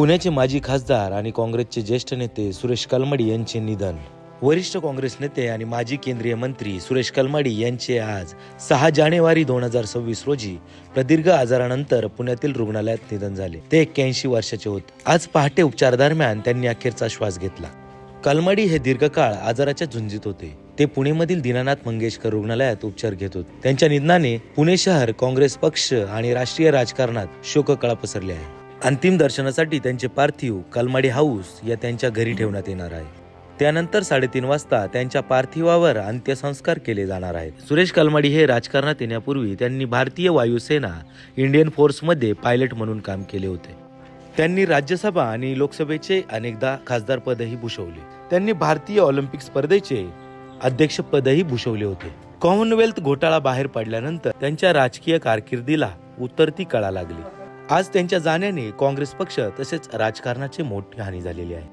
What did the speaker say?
पुण्याचे माजी खासदार आणि काँग्रेसचे ज्येष्ठ नेते सुरेश कलमाडी यांचे निधन. वरिष्ठ काँग्रेस नेते आणि माजी केंद्रीय मंत्री सुरेश कलमाडी यांचे आज सहा जानेवारी दोन हजार सव्वीस रोजी प्रदीर्घ आजारानंतर पुण्यातील रुग्णालयात निधन झाले. ते एक्क्याऐंशी वर्षाचे होते. आज पहाटे उपचार दरम्यान त्यांनी अखेरचा श्वास घेतला. कलमाडी हे दीर्घकाळ आजाराच्या झुंजीत होते. ते पुणेमधील दीनानाथ मंगेशकर रुग्णालयात उपचार घेत होते. त्यांच्या निधनाने पुणे शहर काँग्रेस पक्ष आणि राष्ट्रीय राजकारणात शोककळा पसरली आहे. अंतिम दर्शनासाठी त्यांचे पार्थिव कलमाडी हाऊस या त्यांच्या घरी ठेवण्यात येणार आहे. त्यानंतर साडेतीन वाजता त्यांच्या पार्थिवावर अंत्यसंस्कार केले जाणार आहेत. सुरेश कलमाडी हे राजकारणात येण्यापूर्वी त्यांनी भारतीय वायुसेना इंडियन फोर्समध्ये पायलट म्हणून काम केले होते. त्यांनी राज्यसभा आणि लोकसभेचे अनेकदा खासदारपदही भूषवले. त्यांनी भारतीय ऑलिम्पिक स्पर्धेचे अध्यक्षपदही भूषवले होते. कॉमनवेल्थ घोटाळा बाहेर पडल्यानंतर त्यांच्या राजकीय कारकिर्दीला उतरती कळा लागली. आज त्यांच्या जाण्याने काँग्रेस पक्ष तसेच राजकारणाची मोठी हानी झालेली आहे.